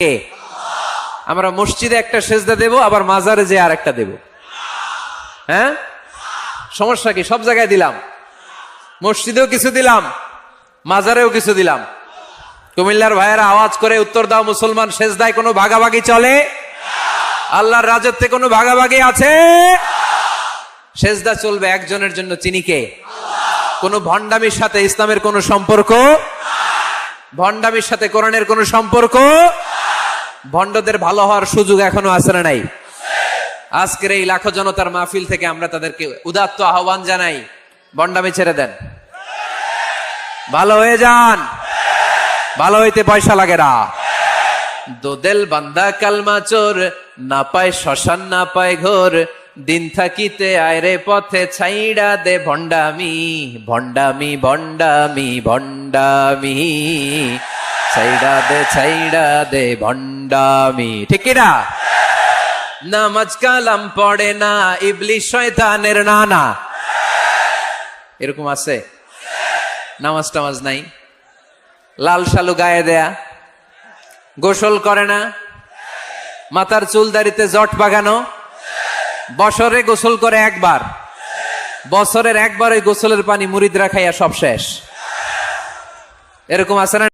কে? আমরা মসজিদে একটা সেজদা দেব, আবার মাজারে যে আর একটা দেব। হ্যাঁ? সমস্যা কি? সব জায়গায় দিলাম। মসজিদেও কিছু দিলাম, মাজারেও কিছু দিলাম। কুমিল্লার ভাইয়েরা আওয়াজ করে উত্তর দাও, মুসলমান সেজদায় কোনো ভাগাভাগি চলে? আল্লাহর রাজত্বে কোনো ভাগাভাগি আছে? সেজদা চলবে একজনের জন্য চিনিকে কোন ভণ্ডামির সাথে ইসলামের কোনো সম্পর্ক? ভণ্ডামির সাথে কোরআনের কোনো সম্পর্ক? ভণ্ডদের ভালো হওয়ার সুযোগ এখনও আছে না নাই? আজকের এই লাখো জনতার মাহফিল থেকে আমরা তাদেরকে উদাত্ত আহ্বান জানাই। ভণ্ডামি ছেড়ে দেন। ভালো হয়ে যান। ভালো হইতে পয়সা লাগে না। দোদেল বান্দা কালমা চোর, না পায় শ্মশান, না পায় ঘোর। দিন থাকিতে আয়রে পথে ছাইড়া দে ভণ্ডামি। ভণ্ডামি ভণ্ডামি ভণ্ডামি। ছাইড়া দে ছাইড়া দে ভণ্ডামি ঠিক না নামাজ কালাম পড়ে না ইবলিশ শয়তানের নানা। এরকম আছে? নামাজ টামাজ নাই? লাল শালু গায়ে দেয়া? গোসল করে না? মাথার চুল দাড়িতে জট বাগানো? বছরে গোসল করে একবার। বছরের একবার ওই গোসলের পানি মুরিদরা খাইয়া সব শেষ। এরকম আছে না?